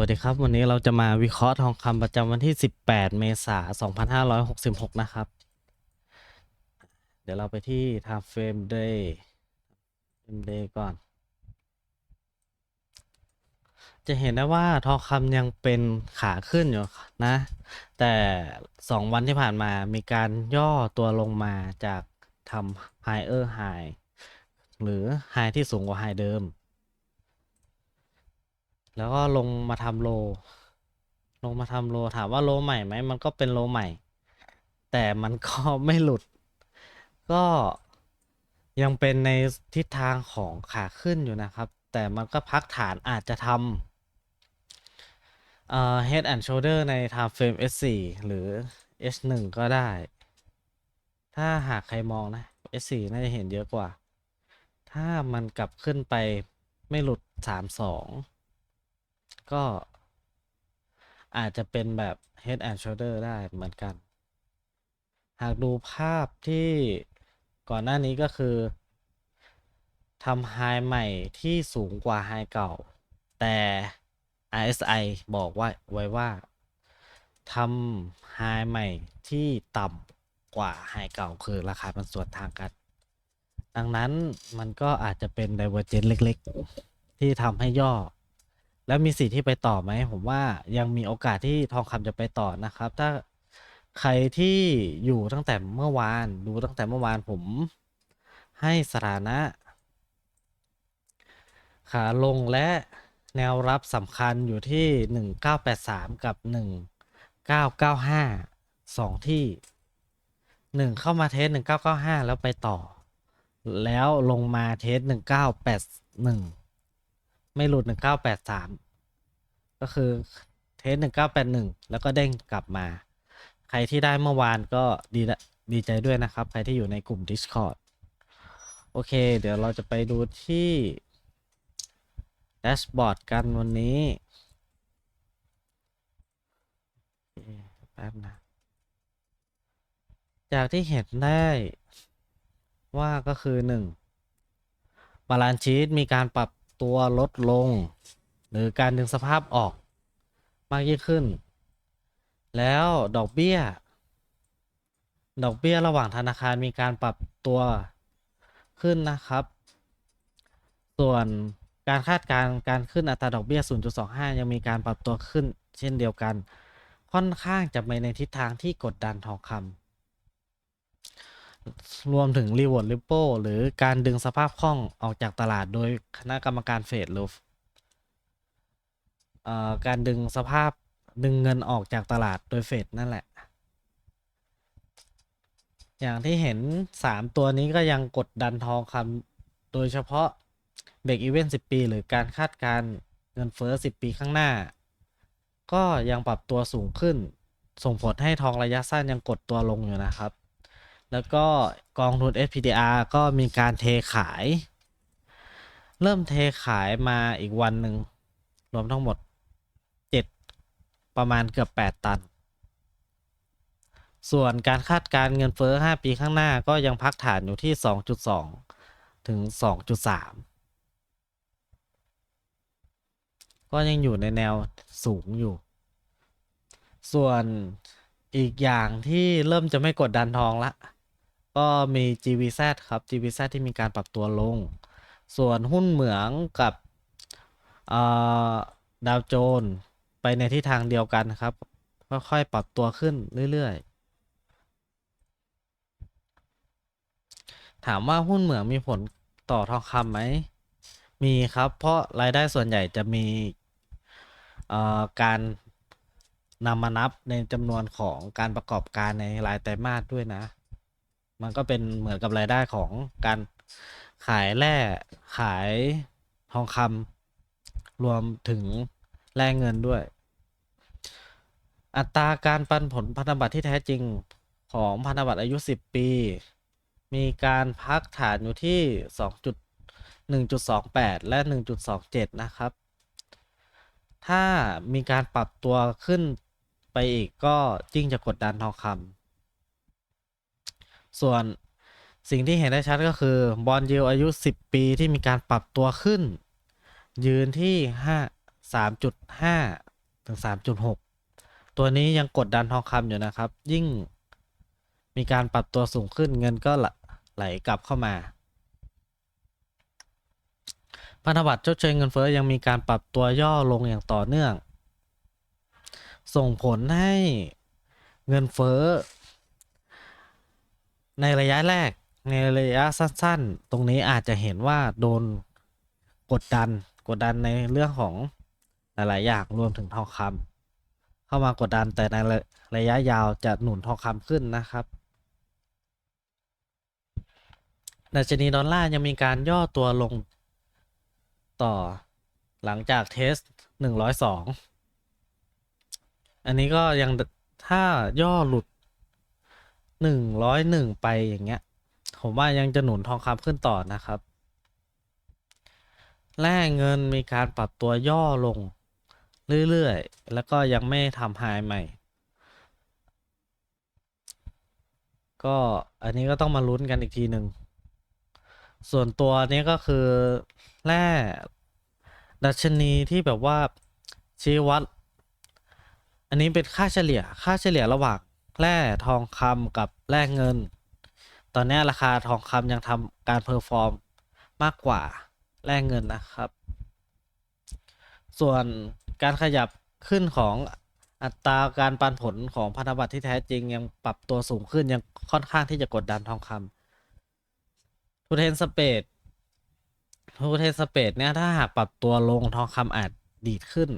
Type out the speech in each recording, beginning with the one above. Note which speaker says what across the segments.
Speaker 1: วัสดีครับ วันนี้เราจะมาวิเคราะห์ทองคำประจำวันที่ 18 เมษายน 2566 นะครับ เดี๋ยวเราไปที่ time frame day frame day ก่อน จะเห็นได้ว่าทองคำยังเป็นขาขึ้นอยู่นะ แต่ 2 วันที่ผ่านมามีการย่อตัวลงมาจากทำ higher high หรือ high ที่สูงกว่า high เดิม แล้วก็ลงมาทำโล ลงมาทำโลถามว่าโลใหม่ไหมมันก็เป็นโลใหม่ แต่มันก็ไม่หลุด ก็ยังเป็นในทิศทางของขาขึ้นอยู่นะครับ แต่มันก็พักฐานอาจจะทำเอ่อ head and shoulder ใน time frame S4 หรือ S1 ก็ได้ ถ้าหากใครมองนะ S4 น่าจะเห็นเยอะกว่า ถ้ามันกลับขึ้นไปไม่หลุด 32 ก็อาจจะเป็นแบบ head and shoulder ได้เหมือนกัน หากดูภาพที่ก่อนหน้านี้ก็คือทำ high ใหม่ที่สูงกว่า high เก่า แต่ RSI บอกว่าไว้ว่าทำ high ใหม่ที่ต่ำกว่า high เก่าคือราคามันสวนทางกัน ดังนั้นมันก็อาจจะเป็น divergence เล็ก ๆ ที่ทำให้ย่อ แล้วมีสิทธิ์ที่ไปต่อไหม ผมว่ายังมีโอกาสที่ทองคำจะไปต่อนะครับ ถ้าใครที่อยู่ตั้งแต่เมื่อวานดูตั้งแต่เมื่อวานผมให้สถานะ ขาลงและแนวรับสำคัญอยู่ที่ 1983 กับ 1995สองที่ 1 เข้ามาเทส 1995 แล้วไปต่อ แล้วลงมาเทส 1981 ไม่หลุด1983ก็คือเทส1981แปดหนึ่งแล้วก็เด้งกลับมา ใครที่ได้เมื่อวานก็ดีละดีใจด้วยนะครับ ใครที่อยู่ในกลุ่ม Discord โอเค เดี๋ยวเราจะไปดูที่แดชบอร์ดกันวันนี้แป๊บนะ จากที่เห็นได้ว่าก็คือ 1. บาลานซ์ชีตมีการปรับ ตัวลดลง หรือการดึงสภาพออกมากยิ่งขึ้น แล้วดอกเบี้ย ดอกเบี้ยระหว่างธนาคารมีการปรับตัวขึ้นนะครับ ส่วนการคาดการณ์การขึ้นอัตราดอกเบี้ย 0.25 ยังมีการปรับตัวขึ้นเช่นเดียวกัน ค่อนข้างจะไปในทิศทางที่กดดันทองคำ รวมถึง Reward Repo หรือการดึงสภาพคล่องออกจากตลาดโดยคณะกรรมการเฟดหรือการดึงสภาพดึงเงินออกจากตลาดโดยเฟดนั่นแหละ อย่างที่เห็น 3 ตัวนี้ก็ยังกดดันทองคำโดยเฉพาะเบรกอีเวนต์10 ปี หรือการคาดการเงินเฟ้อ 10 ปีข้างหน้า ก็ยังปรับตัวสูงขึ้น ส่งผลให้ทองระยะสั้นยังกดตัวลงอยู่นะครับ แล้วก็กองทุน SPDR ก็มีการเทขาย เริ่มเทขายมาอีกวันหนึ่ง รวมทั้งหมด 7 ประมาณเกือบ 8 ตัน ส่วนการคาดการเงินเฟ้อ 5 ปีข้างหน้าก็ยังพักฐานอยู่ที่ 2.2 ถึง 2.3 ก็ยังอยู่ในแนวสูงอยู่ ส่วนอีกอย่างที่เริ่มจะไม่กดดันทองละ ก็มี GVZ ครับ GVZ ที่มีการปรับตัวลง ส่วนหุ้นเหมืองกับดาวโจนไปในทิศทางเดียวกันครับ ค่อยๆปรับตัวขึ้นเรื่อยๆ ถามว่าหุ้นเหมืองมีผลต่อทองคำไหม มีครับ เพราะรายได้ส่วนใหญ่จะมีการนำมานับในจำนวนของการประกอบการในรายไตรมาสด้วยนะ มันก็เป็นเหมือนกับรายได้ของการขายแร่ขายทองคำรวมถึงแร่เงินด้วย อัตราการปันผลพันธบัตรที่แท้จริงของพันธบัตรอายุ 10 ปี มีการพักฐานอยู่ที่ 2.1.28 และ 1.27 นะครับ ถ้ามีการปรับตัวขึ้นไปอีกก็ยิ่งจะกดดันทองคำ ส่วนสิ่งที่เห็นได้ชัดก็คือบอลยิวอายุ 10 ปีที่มีการปรับตัวขึ้น ยืนที่ 5 3.5 ถึง 3.6 ตัวนี้ยังกดดันทองคำอยู่นะครับ ยิ่งมีการปรับตัวสูงขึ้นเงินก็ไหลกลับเข้ามา พันธบัตรชดเชยเงินเฟ้อยังมีการปรับตัวย่อลงอย่างต่อเนื่อง ส่งผลให้เงินเฟ้อ ในระยะแรกในระยะสั้น ๆ ตรงนี้อาจจะเห็นว่าโดนกดดันกดดันในเรื่องของหลายๆอย่างรวมถึงทองคำเข้ามากดดันแต่ในระยะยาวจะหนุนทองคำขึ้นนะครับดัชนีดอลลาร์ยังมีการย่อตัวลงต่อหลังจากเทส 102 อันนี้ก็ยังถ้าย่อหลุด 101ไปอย่างเงี้ย ผมว่ายังจะหนุนทองคำขึ้นต่อนะครับแร่เงินมีการปรับตัวย่อลง เรื่อยๆ แล้วก็ยังไม่ทำไฮใหม่ ก็อันนี้ก็ต้องมาลุ้นกันอีกทีหนึ่ง ส่วนตัวนี้ก็คือแร่ดัชนีที่แบบว่าชี้วัด อันนี้เป็นค่าเฉลี่ย ค่าเฉลี่ยระหว่าง แร่ทองคำกับแร่เงิน ตอนนี้ราคาทองคำยังทำการเพอร์ฟอร์มมากกว่าแร่เงินนะครับ ส่วนการขยับขึ้นของอัตราการปันผลของพันธบัตรที่แท้จริงยังปรับตัวสูงขึ้นยังค่อนข้างที่จะกดดันทองคำทูเทนสเปดทูเทนสเปดเนี่ยถ้าหากปรับตัวลงทองคำอาจดีดขึ้น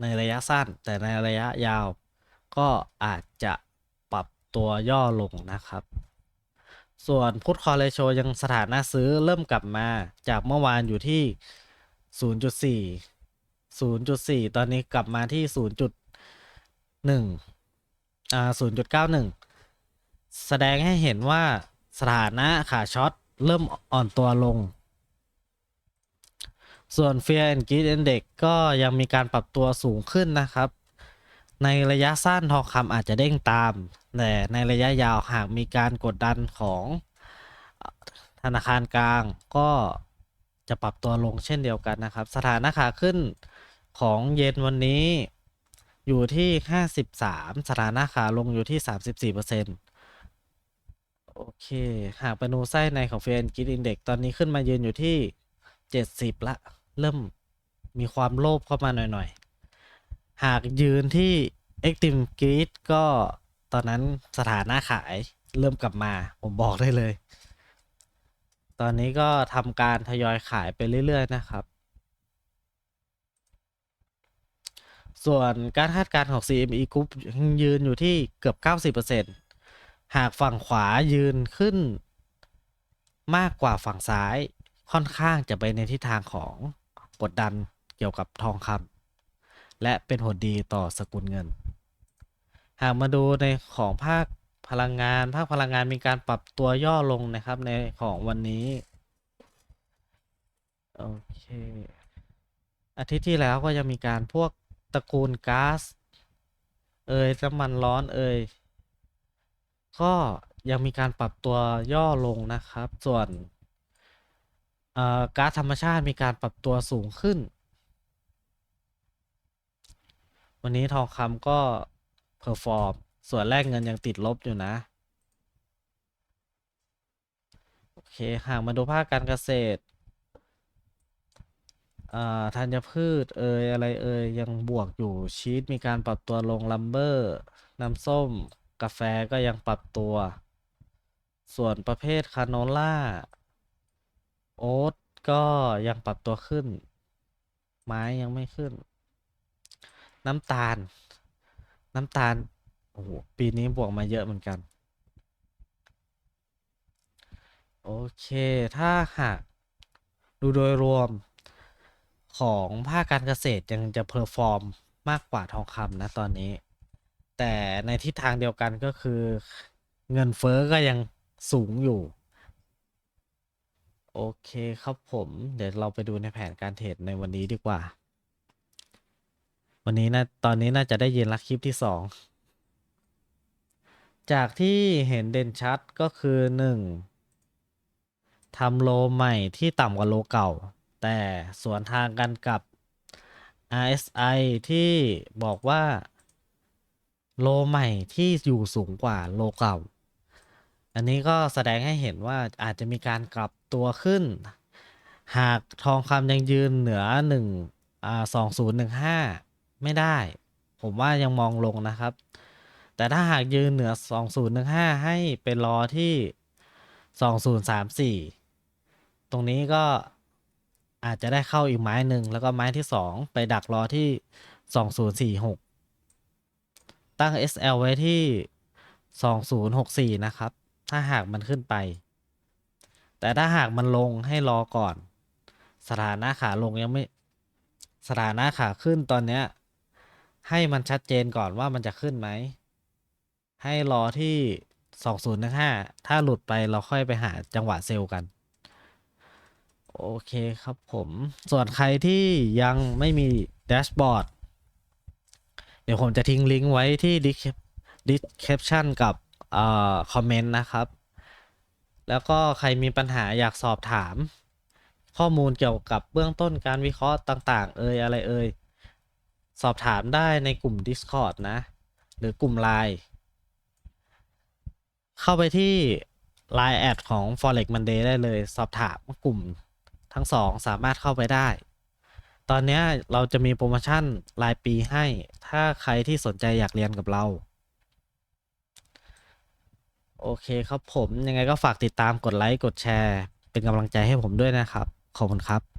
Speaker 1: ในระยะสั้นแต่ในระยะยาว ก็อาจจะปรับตัวย่อลงนะครับ ส่วนพุทคอเลโชยังสถานะซื้อเริ่มกลับมาจากเมื่อวานอยู่ที่ 0.4 0.4 ตอนนี้กลับมาที่ 0.1อ่า0.91 แสดงให้เห็นว่าสถานะขาช็อตเริ่มอ่อนตัวลง ส่วน Fear and Greed Index ก็ยังมีการปรับตัวสูงขึ้นนะครับ ในระยะสั้นทองคำอาจจะเด้งตาม แต่ในระยะยาวหากมีการกดดันของธนาคารกลางก็จะปรับตัวลงเช่นเดียวกันนะครับ สถานะขาขึ้นของเยนวันนี้อยู่ที่ 53 สถานะขาลงอยู่ที่ 34%โอเค หากไปดูไส้ในของเฟนกิดอินเด็กตอนนี้ขึ้นมายืนอยู่ที่ 70 ละ เริ่มมีความโลภเข้ามาหน่อย ๆ หากยืนที่ Active g r e e d ก็ตอนนั้นสถานะขายเริ่มกลับมาผมบอกได้เลย ตอนนี้ก็ทำการทยอยขายไปเรื่อย ๆ นะครับ ส่วนการคาดการณ์ของ CME Group ยืนอยู่ที่เกือบ 90%หากฝั่งขวายืนขึ้นมากกว่าฝั่งซ้ายค่อนข้างจะไปในทิศทางของกดดันเกี่ยวกับทองคำ และเป็นผลดีต่อสกุลเงิน หากมาดูในของภาคพลังงาน ภาคพลังงานมีการปรับตัวย่อลงนะครับในของวันนี้โอเคอาทิตย์ที่แล้วก็ยังมีการพวกตระกูลก๊าซเอ่ยน้ำมันร้อนเอ่ยก็ยังมีการปรับตัวย่อลงนะครับ ส่วนเอ่อก๊าซธรรมชาติมีการปรับตัวสูงขึ้น วันนี้ทองคำก็เพอร์ฟอร์มส่วนแรกเงินยังติดลบอยู่นะ โอเคหากมาดูภาคการเกษตรอ่าธัญพืชเอ่ยอะไรเอ่ยยังบวกอยู่ชีสมีการปรับตัวลงลัมเบอร์ น้ำส้ม กาแฟก็ยังปรับตัว ส่วนประเภทคาโนล่า โอ๊ตก็ยังปรับตัวขึ้น ไม้ยังไม่ขึ้น น้ำตาล น้ำตาล โอ้โห ปีนี้บวกมาเยอะเหมือนกัน โอเค ถ้าหากดูโดยรวมของภาคการเกษตรยังจะเพอร์ฟอร์มมากกว่าทองคำนะตอนนี้ แต่ในทิศทางเดียวกันก็คือเงินเฟ้อก็ยังสูงอยู่ โอเคครับผม เดี๋ยวเราไปดูในแผนการเทรดในวันนี้ดีกว่า วันนี้นะตอนนี้น่าจะได้ยินลักคลิปที่สองจากที่เห็นเด่นชัดก็คือหนึ่งทำโลใหม่ที่ต่ำกว่าโลเก่า แต่สวนทางกันกับ RSI ที่บอกว่าโลใหม่ที่อยู่สูงกว่าโลเก่า อันนี้ก็แสดงให้เห็นว่าอาจจะมีการกลับตัวขึ้น หากทองคำยังยืนเหนือ1อ่า2015 ไม่ได้ ผมว่ายังมองลงนะครับ แต่ถ้าหากยืนเหนือสองศูนย์หนึ่งห้าให้เป็นรอที่สองศูนย์สามสี่ตรงนี้ก็อาจจะได้เข้าอีกไม้หนึ่งแล้วก็ไม้ที่สองไปดักรอที่สองศูนย์สี่หกตั้ง SL ไว้ที่สองศูนย์หกสี่นะครับ ถ้าหากมันขึ้นไป แต่ถ้าหากมันลงให้รอก่อน สถานะขาลงยังไม่ สถานะขาขึ้นตอนเนี้ย ให้มันชัดเจนก่อนว่ามันจะขึ้นไหม ให้รอที่สองศูนย์ห้าถ้าหลุดไปเราค่อยไปหาจังหวะเซลล์กัน โอเคครับผม ส่วนใครที่ยังไม่มีแดชบอร์ดเดี๋ยวผมจะทิ้งลิงก์ไว้ที่ description กับเอ่อคอมเมนต์นะครับ แล้วก็ใครมีปัญหาอยากสอบถาม ข้อมูลเกี่ยวกับเบื้องต้นการวิเคราะห์ต่าง ๆ เอ่ยอะไรเอ่ย สอบถามได้ในกลุ่ม Discord นะ หรือกลุ่ม Line เข้าไปที่ Line แอดของ Forex Monday ได้เลย สอบถามกลุ่มทั้งสองสามารถเข้าไปได้ ตอนนี้เราจะมีโปรโมชั่นรายปีให้ ถ้าใครที่สนใจอยากเรียนกับเรา โอเคครับผมยังไงก็ฝากติดตามกดไลค์ กดแชร์ เป็นกำลังใจให้ผมด้วยนะครับ ขอบคุณครับ